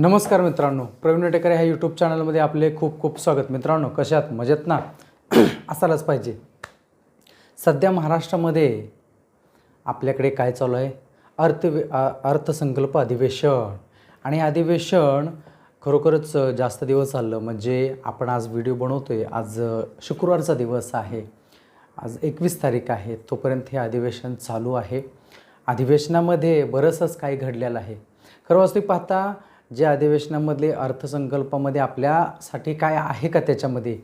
नमस्कार मित्रांनो. प्रवीण टेकरे ह्या यूट्यूब चॅनलमध्ये आपले खूप खूप स्वागत. मित्रांनो कशात मजेत ना? असायलाच पाहिजे. सध्या महाराष्ट्रामध्ये आपल्याकडे काय चालू आहे? अर्थ अर्थसंकल्प अधिवेशन. आणि अधिवेशन खरोखरच जास्त दिवस चाललं म्हणजे आपण आज व्हिडिओ बनवतो आहे आज शुक्रवारचा दिवस आहे. आज एकवीस तारीख आहे. तोपर्यंत हे अधिवेशन चालू आहे. अधिवेशनामध्ये बरंचसंच काही घडलेलं आहे. खरं वास्तविक पाहता जे अधिवेशनामधले अर्थसंकल्पामध्ये आपल्यासाठी काय आहे का त्याच्यामध्ये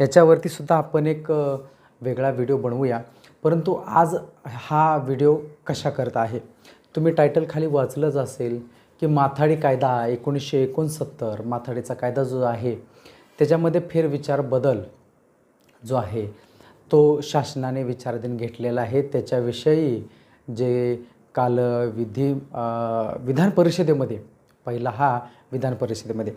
याच्यावरती सुद्धा आपण एक वेगळा व्हिडिओ बनवूया. परंतु आज हा व्हिडिओ कशा करता आहे? तुम्ही टायटल खाली वाचलंच असेल की माथाडी कायदा एकोणीसशे एकोणसत्तर माथाडीचा कायदा जो आहे त्याच्यामध्ये फेरविचार बदल जो आहे तो शासनाने विचाराधीन घेतलेला आहे. त्याच्याविषयी जे काल विधी विधान परिषदेमध्ये पहिला हा विधान परिषदेमध्ये.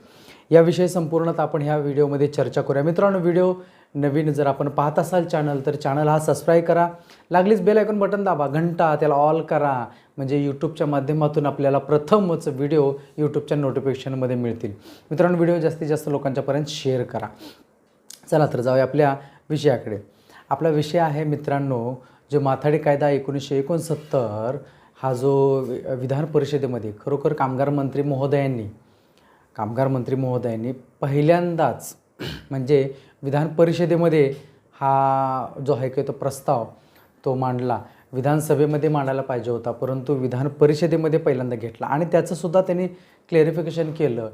याविषयी संपूर्णत आपण ह्या व्हिडिओमध्ये चर्चा करूया. मित्रांनो व्हिडिओ नवीन जर आपण पाहत असाल चॅनल तर चॅनल हा सबस्क्राईब करा. लागलीच बेल ऐकून बटन दाबा. घंटा त्याला ऑल करा. म्हणजे यूट्यूबच्या माध्यमातून आपल्याला प्रथमच व्हिडिओ यूट्यूबच्या नोटिफिकेशनमध्ये मिळतील. मित्रांनो व्हिडिओ जास्तीत जास्त लोकांच्यापर्यंत शेअर करा. चला तर जाऊया आपल्या विषयाकडे. आपला विषय आहे मित्रांनो जो माथाडी कायदा एकोणीसशे एकोणसत्तर हा जो विधान परिषदेमध्ये खरोखर कामगार मंत्री महोदयांनी कामगार मंत्री महोदयांनी पहिल्यांदाच म्हणजे विधान परिषदेमध्ये हा जो आहे की तो प्रस्ताव तो मांडला. विधानसभेमध्ये मांडायला पाहिजे होता परंतु विधान परिषदेमध्ये पहिल्यांदा घेतला. आणि त्याचंसुद्धा त्यांनी क्लेरिफिकेशन केलं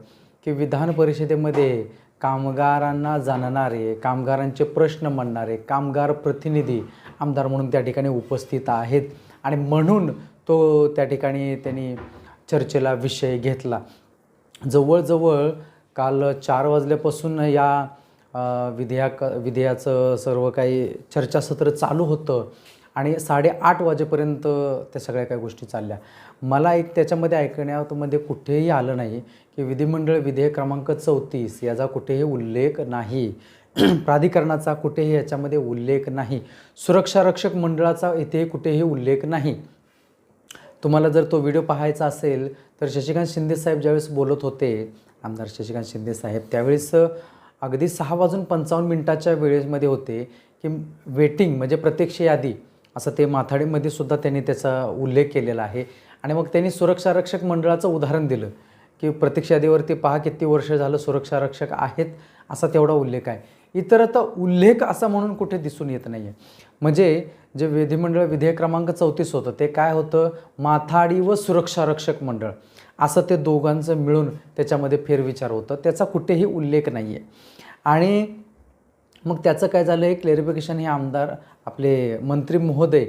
की विधान परिषदेमध्ये कामगारांना जाणणारे कामगारांचे प्रश्न मांडणारे कामगार प्रतिनिधी आमदार म्हणून त्या ठिकाणी उपस्थित आहेत. आणि म्हणून तो त्या ठिकाणी त्यांनी चर्चेला विषय घेतला. जवळजवळ काल चार वाजल्यापासून या विधेयक विधेयाचं सर्व काही चर्चासत्र चालू होतं आणि साडेआठ वाजेपर्यंत त्या सगळ्या काही गोष्टी चालल्या. मला एक त्याच्यामध्ये ऐकण्यामध्ये कुठेही आलं नाही की विधिमंडळ विधेयक क्रमांक चौतीस याचा कुठेही उल्लेख नाही. प्राधिकरणाचा कुठेही याच्यामध्ये उल्लेख नाही. सुरक्षा रक्षक मंडळाचा इथे कुठेही उल्लेख नाही. तुम्हाला जर तो व्हिडिओ पाहायचा असेल तर शशिकांत शिंदे साहेब ज्यावेळेस बोलत होते आमदार शशिकांत शिंदे साहेब त्यावेळेस अगदी सहा वाजून पंचावन्न मिनिटाच्या वेळेमध्ये होते की वेटिंग म्हणजे प्रत्यक्ष यादी असं ते माथाडीमध्ये सुद्धा त्यांनी त्याचा उल्लेख केलेला आहे. आणि मग त्यांनी सुरक्षा रक्षक मंडळाचं उदाहरण दिलं की प्रत्यक्ष यादीवरती पहा किती वर्ष झालं सुरक्षा रक्षक आहेत असा तेवढा उल्लेख आहे. इतर आता उल्लेख असा म्हणून कुठे दिसून येत नाही आहे म्हणजे जे विधिमंडळ विधेयक क्रमांक चौतीस होतं ते काय होतं? माथाडी व सुरक्षा रक्षक मंडळ. असं ते दोघांचं मिळून त्याच्यामध्ये फेरविचार होतं. त्याचा कुठेही उल्लेख नाही आहे आणि मग त्याचं काय झालं? हे क्लेरिफिकेशन हे आमदार आपले मंत्री महोदय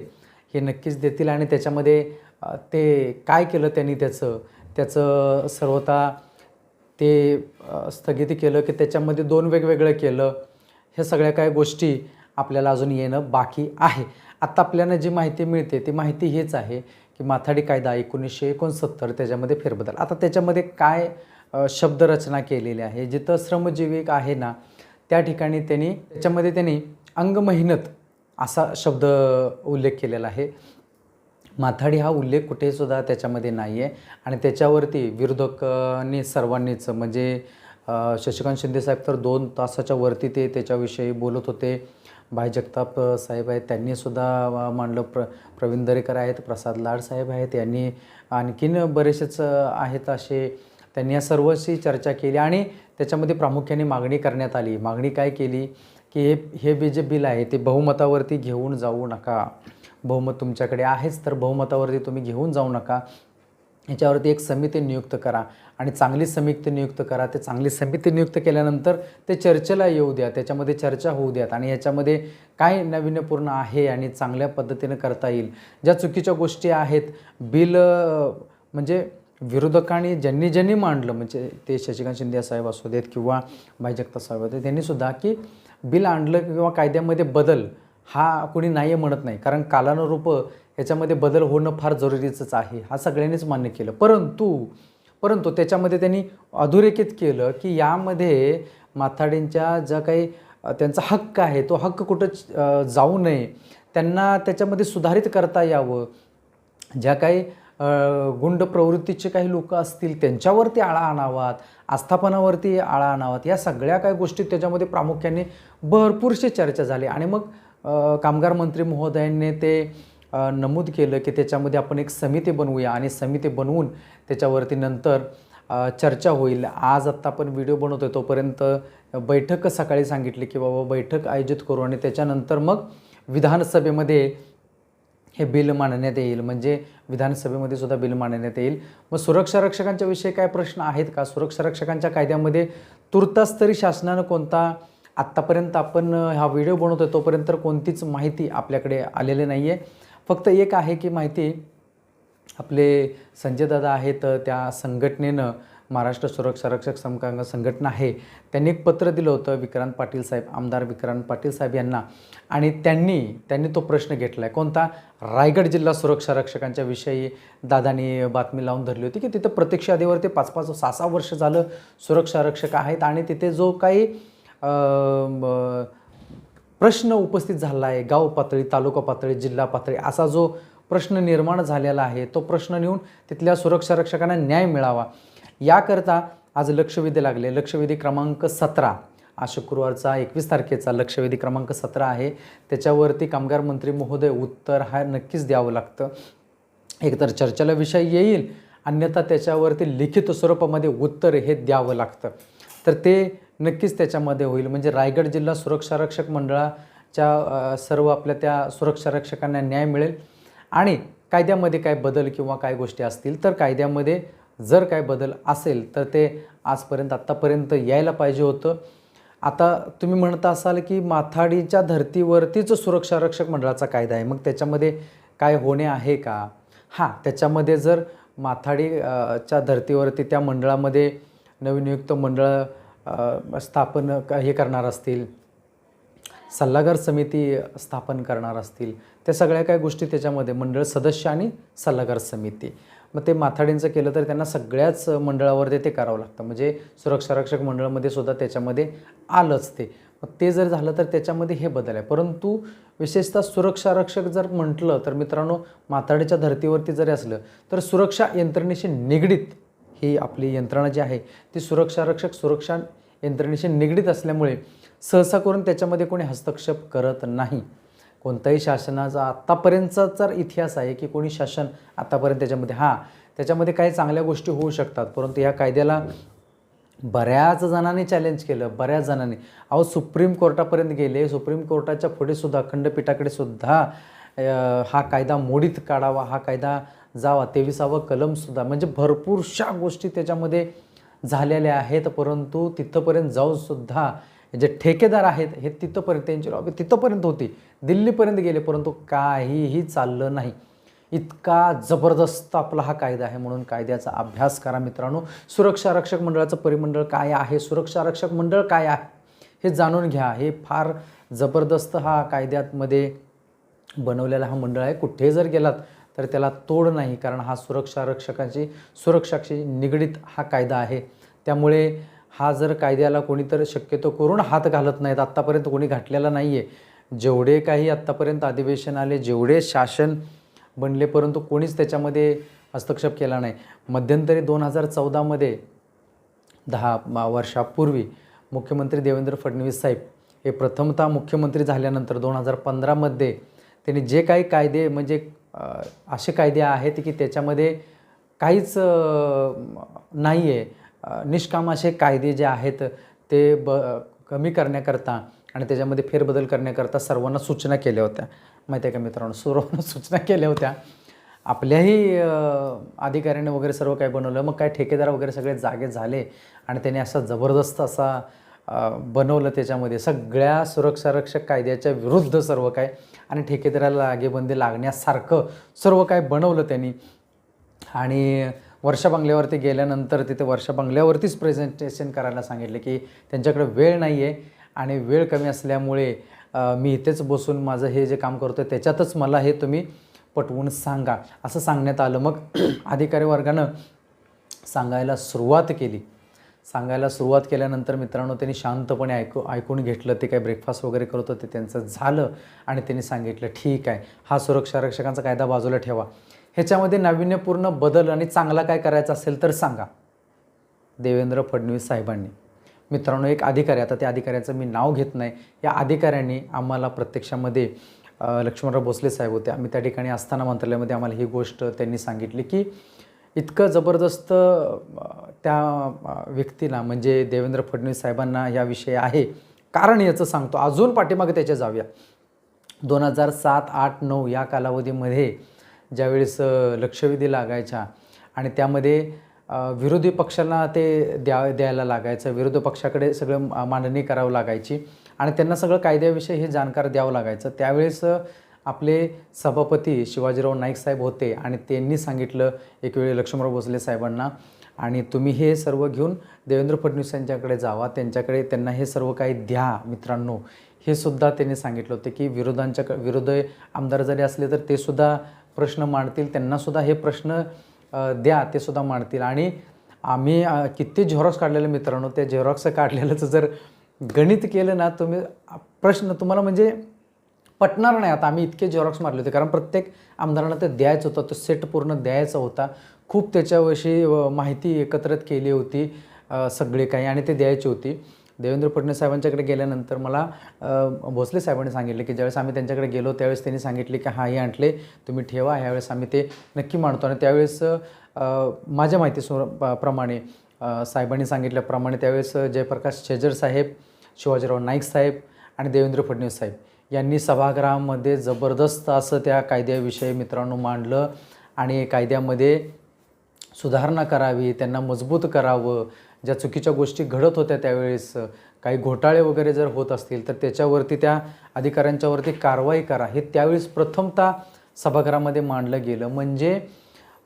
हे नक्कीच देतील आणि त्याच्यामध्ये ते काय केलं त्यांनी त्याचं? त्याचं सर्वता ते स्थगिती केलं की त्याच्यामध्ये दोन वेगवेगळं केलं. ह्या सगळ्या काय गोष्टी आपल्याला अजून येणं बाकी आहे. आत्ता आपल्याला जी माहिती मिळते ती माहिती हीच आहे की माथाडी कायदा एकोणीसशे एकोणसत्तर त्याच्यामध्ये फेरबदल. आता त्याच्यामध्ये काय शब्दरचना केलेली आहे? जिथं श्रमजीविक आहे ना त्या ठिकाणी त्यांनी त्याच्यामध्ये त्यांनी अंगमेहनत असा शब्द उल्लेख केलेला आहे. माथाडी हा उल्लेख कुठेसुद्धा त्याच्यामध्ये नाही आहे आणि त्याच्यावरती विरोधकांनी सर्वांनीच म्हणजे शशिकांत शिंदेसाहेब तर दोन तासाच्या वरती ते त्याच्याविषयी बोलत होते. भाई जगताप साहेब आहेत. त्यांनीसुद्धा मांडलं प्र प्रवीण दरेकर आहेत प्रसाद लाड साहेब आहेत. यांनी आणखीन बरेचसेच आहेत असे त्यांनी या सर्वशी चर्चा केली आणि त्याच्यामध्ये प्रामुख्याने मागणी करण्यात आली. मागणी काय केली? की हे हे बी जे बिल आहे ते बहुमतावरती घेऊन जाऊ नका. बहुमत तुमच्याकडे आहेच तर बहुमतावरती तुम्ही घेऊन जाऊ नका. याच्यावरती एक समिती नियुक्त करा आणि चांगली समिती नियुक्त करा. ते चांगली समिती नियुक्त केल्यानंतर ते चर्चेला येऊ द्या. त्याच्यामध्ये चर्चा होऊ द्यात आणि याच्यामध्ये काय नाविन्यपूर्ण आहे आणि चांगल्या पद्धतीने करता येईल. ज्या चुकीच्या गोष्टी आहेत बिल म्हणजे विरोधकांनी ज्यांनी ज्यांनी मांडलं म्हणजे ते शशिकांत शिंदे साहेब असू देत किंवा भाई जगताप साहेब होते त्यांनीसुद्धा की बिल आणलं किंवा कायद्यामध्ये बदल हा कोणी नाही म्हणत नाही. कारण कालानुरूप याच्यामध्ये बदल होणं फार जरुरीचंच आहे. हा सगळ्यांनीच मान्य केलं. परंतु परंतु त्याच्यामध्ये त्यांनी अधोरेखित केलं की यामध्ये माथाडींच्या ज्या काही त्यांचा हक्क आहे तो हक्क कुठं जाऊ नये त्यांना त्याच्यामध्ये सुधारित करता यावं. ज्या काही गुंड प्रवृत्तीचे काही लोक असतील त्यांच्यावरती आळा आणावात आस्थापनावरती आळा आणावात या सगळ्या काही गोष्टी त्याच्यामध्ये प्रामुख्याने भरपूरशी चर्चा झाली. आणि मग कामगार मंत्री महोदयांनी ते नमूद केलं की त्याच्यामध्ये आपण एक समिती बनवूया आणि समिती बनवून त्याच्यावरती नंतर चर्चा होईल. आज आत्ता आपण व्हिडिओ बनवतो आहे तोपर्यंत बैठक सकाळी सांगितली की बाबा बैठक आयोजित करू आणि त्याच्यानंतर मग विधानसभेमध्ये हे बिल मांडण्यात येईल. म्हणजे विधानसभेमध्ये सुद्धा बिल मांडण्यात येईल. मग सुरक्षा रक्षकांच्या विषयी काय प्रश्न आहेत का? सुरक्षा रक्षकांच्या कायद्यामध्ये तुर्तास तरी शासनानं कोणता आत्तापर्यंत आपण हा व्हिडिओ बनवतो आहे तोपर्यंत कोणतीच माहिती आपल्याकडे आलेली नाही आहे फक्त एक आहे की माहिती आपले संजय दादा आहेत त्या संघटनेनं महाराष्ट्र सुरक्षा रक्षक समकांग संघटना आहे त्यांनी एक पत्र दिलं होतं विक्रांत पाटील साहेब आमदार विक्रांत पाटील साहेब यांना. आणि त्यांनी त्यांनी तो प्रश्न घेतला आहे कोणता? रायगड जिल्हा सुरक्षा रक्षकांच्या विषयी दादानी बातमी लावून धरली होती की तिथं प्रत्यक्ष आधीवरती पाच पाच सहा सहा वर्ष झालं सुरक्षा रक्षक आहेत आणि तिथे जो काही प्रश्न उपस्थित झाला आहे गाव पातळी तालुका पातळी जिल्हा पातळी असा जो प्रश्न निर्माण झालेला आहे तो प्रश्न नेऊन तिथल्या सुरक्षा रक्षकांना न्याय मिळावा. याकरता आज लक्षवेधी लागले. लक्षवेधी क्रमांक सतरा. आज शुक्रवारचा एकवीस तारखेचा लक्षवेधी क्रमांक सतरा आहे. त्याच्यावरती कामगार मंत्री महोदय उत्तर हा नक्कीच द्यावं लागतं. एकतर चर्चेला विषय येईल अन्यथा त्याच्यावरती लिखित स्वरूपामध्ये उत्तर हे द्यावं लागतं. तर ते नक्कीच त्याच्यामध्ये होईल. म्हणजे रायगड जिल्हा सुरक्षा रक्षक मंडळाच्या सर्व आपल्या त्या सुरक्षा रक्षकांना न्याय मिळेल. आणि कायद्यामध्ये काय बदल किंवा काय गोष्टी असतील तर कायद्यामध्ये जर काय बदल असेल तर ते आजपर्यंत आत्तापर्यंत यायला पाहिजे होतं. आता तुम्ही म्हणत असाल की माथाडीच्या धर्तीवरतीच सुरक्षा रक्षक मंडळाचा कायदा आहे. मग त्याच्यामध्ये काय होणे आहे का? हां त्याच्यामध्ये जर माथाडी च्या धर्तीवरती त्या मंडळामध्ये नवनियुक्त मंडळ स्थापन हे करणार असतील. सल्लागार समिती स्थापन करणार असतील. त्या सगळ्या काय गोष्टी त्याच्यामध्ये मंडळ सदस्य आणि सल्लागार समिती. मग ते माथाडींचं केलं तर त्यांना सगळ्याच मंडळावरती ते करावं लागतं. म्हणजे सुरक्षारक्षक मंडळामध्ये सुद्धा त्याच्यामध्ये आलंच ते. मग ते जर झालं तर त्याच्यामध्ये हे बदल आहे. परंतु विशेषतः सुरक्षारक्षक जर म्हटलं तर मित्रांनो माथाडीच्या धर्तीवरती जरी असलं तर सुरक्षा यंत्रणेशी निगडीत ही आपली यंत्रणा जी आहे ती सुरक्षा रक्षक सुरक्षा यंत्रणेशी निगडीत असल्यामुळे सहसा करून त्याच्यामध्ये कोणी हस्तक्षेप करत नाही. कोणत्याही शासनाचा आत्तापर्यंतचा जर इतिहास आहे की कोणी शासन आत्तापर्यंत त्याच्यामध्ये हां त्याच्यामध्ये काही चांगल्या गोष्टी होऊ शकतात परंतु या कायद्याला बऱ्याच जणांनी चॅलेंज केलं बऱ्याच जणांनी. अहो सुप्रीम कोर्टापर्यंत गेले सुप्रीम कोर्टाच्या पुढे सुद्धा खंडपीठाकडे सुद्धा हा कायदा मोडीत काढावा हा कायदा जावा. तेविसावं कलमसुद्धा म्हणजे भरपूरशा गोष्टी त्याच्यामध्ये झालेल्या आहेत परंतु तिथंपर्यंत जाऊनसुद्धा जे ठेकेदार आहेत हे तिथंपर्यंत त्यांची लॉबी तिथंपर्यंत होती. दिल्लीपर्यंत गेले परंतु काहीही चाललं नाही. इतका जबरदस्त आपला हा कायदा आहे म्हणून कायद्याचा अभ्यास करा मित्रांनो. सुरक्षा रक्षक मंडळाचं परिमंडळ काय आहे? सुरक्षा रक्षक मंडळ काय आहे? हे जाणून घ्या. हे फार जबरदस्त हा कायद्यामध्ये बनवलेला हा मंडळ आहे. कुठे जर गेलात तर त्याला तोड नाही कारण हा सुरक्षा रक्षकांची सुरक्षाशी निगडीत हा कायदा आहे. त्यामुळे हा जर कायद्याला कोणीतर शक्यतो करून हात घालत नाहीत आत्तापर्यंत कोणी घातलेला नाही आहे जेवढे काही आत्तापर्यंत अधिवेशन आले जेवढे शासन बनले परंतु कोणीच त्याच्यामध्ये हस्तक्षेप केला नाही. मध्यंतरी दोन हजार चौदामध्ये दहा वर्षापूर्वी मुख्यमंत्री देवेंद्र फडणवीस साहेब हे प्रथमतः मुख्यमंत्री झाल्यानंतर दोन हजार पंधरामध्ये त्यांनी जे काही कायदे म्हणजे असे कायदे आहेत की त्याच्यामध्ये काहीच नाही आहे निष्काम असे कायदे जे आहेत ते ब कमी करण्याकरता आणि त्याच्यामध्ये फेरबदल करण्याकरता सर्वांना सूचना केल्या होत्या. माहिती आहे का मित्रांनो? सर्वांना सूचना केल्या होत्या. आपल्याही अधिकाऱ्याने वगैरे सर्व काही बनवलं. मग काय ठेकेदार वगैरे सगळे जागे झाले आणि त्याने असा जबरदस्त असा बनवलं त्याच्यामध्ये. सगळ्या सुरक्षारक्षक कायद्याच्या विरुद्ध सर्व काय आणि ठेकेदाराला लागेबंदी लागण्यासारखं सर्व काय बनवलं त्यांनी. आणि वर्षा बंगल्यावरती गेल्यानंतर तिथे वर्षा बंगल्यावरतीच प्रेझेंटेशन करायला सांगितले की त्यांच्याकडे वेळ नाही आहे आणि वेळ कमी असल्यामुळे मी इथेच बसून माझं हे जे काम करतो आहे त्याच्यातच मला हे तुम्ही पटवून सांगा. असं सांगण्यात आलं. मग अधिकारी वर्गानं सांगायला सुरुवात केली. सांगायला सुरुवात केल्यानंतर मित्रांनो त्यांनी शांतपणे ऐकू ऐकून घेतलं. ते काय ब्रेकफास्ट वगैरे करत होते त्यांचं झालं आणि त्यांनी सांगितलं ठीक आहे हा सुरक्षा रक्षकांचा कायदा बाजूला ठेवा. ह्याच्यामध्ये नाविन्यपूर्ण बदल आणि चांगला काय करायचा असेल तर सांगा. देवेंद्र फडणवीस साहेबांनी. मित्रांनो एक अधिकारी आता त्या अधिकाऱ्याचं मी नाव घेत नाही. या अधिकाऱ्यांनी आम्हाला प्रत्यक्षामध्ये लक्ष्मणराव भोसले साहेब होते. आम्ही त्या ठिकाणी असताना मंत्रालयामध्ये आम्हाला ही गोष्ट त्यांनी सांगितली की इतकं जबरदस्त त्या व्यक्तीला म्हणजे देवेंद्र फडणवीस साहेबांना याविषयी आहे. कारण याचं सांगतो. अजून पाठीमागे त्याच्या जाऊया. दोन हजार सात आठ नऊ या कालावधीमध्ये ज्यावेळेस लक्षवेधी लागायच्या आणि त्यामध्ये विरोधी पक्षाला ते द्या द्यायला लागायचं. विरोधी पक्षाकडे सगळं मांडणी करावं लागायची. आणि त्यांना सगळं कायद्याविषयी हे जाणकार द्यावं लागायचं. त्यावेळेस आपले सभापती शिवाजीराव नाईक साहेब होते आणि त्यांनी सांगितलं एक वेळी लक्ष्मणराव भोसले साहेबांना आणि तुम्ही हे सर्व घेऊन देवेंद्र फडणवीस यांच्याकडे जावा त्यांच्याकडे त्यांना हे सर्व काही द्या मित्रांनो. हे सुद्धा त्यांनी सांगितलं होतं की विरोधांच्या विरोध आमदार जरी असले तर ते सुद्धा प्रश्न मांडतील त्यांनासुद्धा हे प्रश्न द्या ते सुद्धा मांडतील. आणि आम्ही किती झेरॉक्स काढलेले मित्रांनो त्या झेरॉक्स काढलेल्याचं जर गणित केलं ना तुम्ही प्रश्न तुम्हाला म्हणजे पटणार नाही. आता आम्ही इतके झेरॉक्स मारले होते. कारण प्रत्येक आमदारांना ते द्यायचं होतं. तो सेट पूर्ण द्यायचा होता. खूप त्याच्याविषयी माहिती एकत्रित केली होती सगळे काही आणि ते द्यायची होती. देवेंद्र फडणवीस साहेबांच्याकडे गेल्यानंतर मला भोसले साहेबांनी सांगितले की ज्यावेळेस आम्ही त्यांच्याकडे गेलो त्यावेळेस त्यांनी सांगितले की हा हे आणले तुम्ही ठेवा. ह्यावेळेस आम्ही ते नक्की मांडतो. आणि त्यावेळेस माझ्या माहिती प्रमाणे साहेबांनी सांगितल्याप्रमाणे त्यावेळेस जयप्रकाश शेजर साहेब शिवाजीराव नाईक साहेब आणि देवेंद्र फडणवीस साहेब. यांनी सभागृहामध्ये जबरदस्त असं त्या कायद्याविषयी मित्रांनो मांडलं आणि कायद्यामध्ये सुधारणा करावी त्यांना मजबूत करावं. ज्या चुकीच्या गोष्टी घडत होत्या त्यावेळेस काही घोटाळे वगैरे जर होत असतील तर त्याच्यावरती त्या अधिकाऱ्यांच्यावरती कारवाई करा. हे त्यावेळेस प्रथमतः सभागृहामध्ये मांडलं गेलं. म्हणजे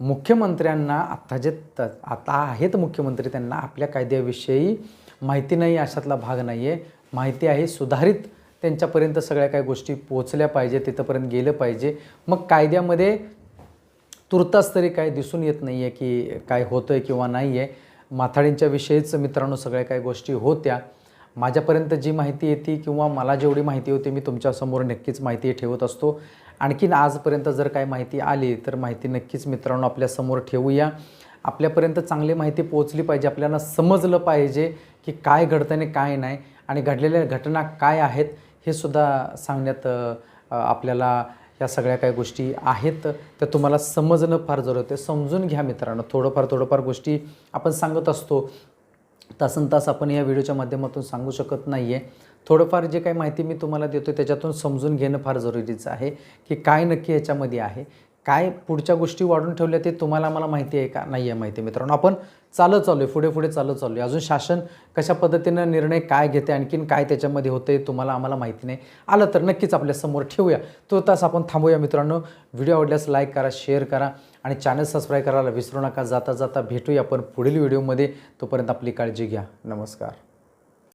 मुख्यमंत्र्यांना आत्ता जे त आता आहेत मुख्यमंत्री त्यांना आपल्या कायद्याविषयी माहिती नाही अशातला भाग नाही आहे माहिती आहे सुधारित त्यांच्यापर्यंत सगळ्या काही गोष्टी पोचल्या पाहिजे तिथंपर्यंत गेलं पाहिजे. मग कायद्यामध्ये तुर्तास तरी काय दिसून येत नाही आहे की काय होतं आहे किंवा नाही आहे माथाडींच्या विषयीच मित्रांनो सगळ्या काही गोष्टी होत्या. माझ्यापर्यंत जी माहिती येते किंवा मला जेवढी माहिती होती मी तुमच्यासमोर नक्कीच माहिती ठेवत असतो. आणखीन आजपर्यंत जर काय माहिती आली तर माहिती नक्कीच मित्रांनो आपल्यासमोर ठेवूया. आपल्यापर्यंत चांगली माहिती पोहोचली पाहिजे आपल्याला समजलं पाहिजे की काय घडतं आणि काय नाही. आणि घडलेल्या घटना काय आहेत हे सुद्धा सांगण्यात आपल्याला या सगळ्या काही गोष्टी आहेत. त्या तुम्हाला समजणं फार जरूर आहे. समजून घ्या मित्रांनो. थोडंफार थोडंफार गोष्टी आपण सांगत असतो. तासन तास आपण या व्हिडिओच्या माध्यमातून सांगू शकत नाही आहे थोडंफार जे काही माहिती मी तुम्हाला देतो त्याच्यातून समजून घेणं फार जरुरीचं आहे की काय नक्की याच्यामध्ये आहे. काय पुढच्या गोष्टी वाढून ठेवल्या ते तुम्हाला मला माहिती आहे का? नाही आहे माहिती मित्रांनो. आपण चालत चालू आहे पुढे पुढे चालत चालू आहे अजून शासन कशा पद्धतीनं निर्णय काय घेते आणखीन काय त्याच्यामध्ये होते तुम्हाला आम्हाला माहिती नाही. आलं तर नक्कीच आपल्यासमोर ठेवूया. तो तास आपण थांबूया मित्रांनो. व्हिडिओ आवडल्यास लाईक करा शेअर करा आणि चॅनल सबस्क्राईब करायला विसरू नका. जाता जाता भेटूया आपण पुढील व्हिडिओमध्ये. तोपर्यंत आपली काळजी घ्या. नमस्कार.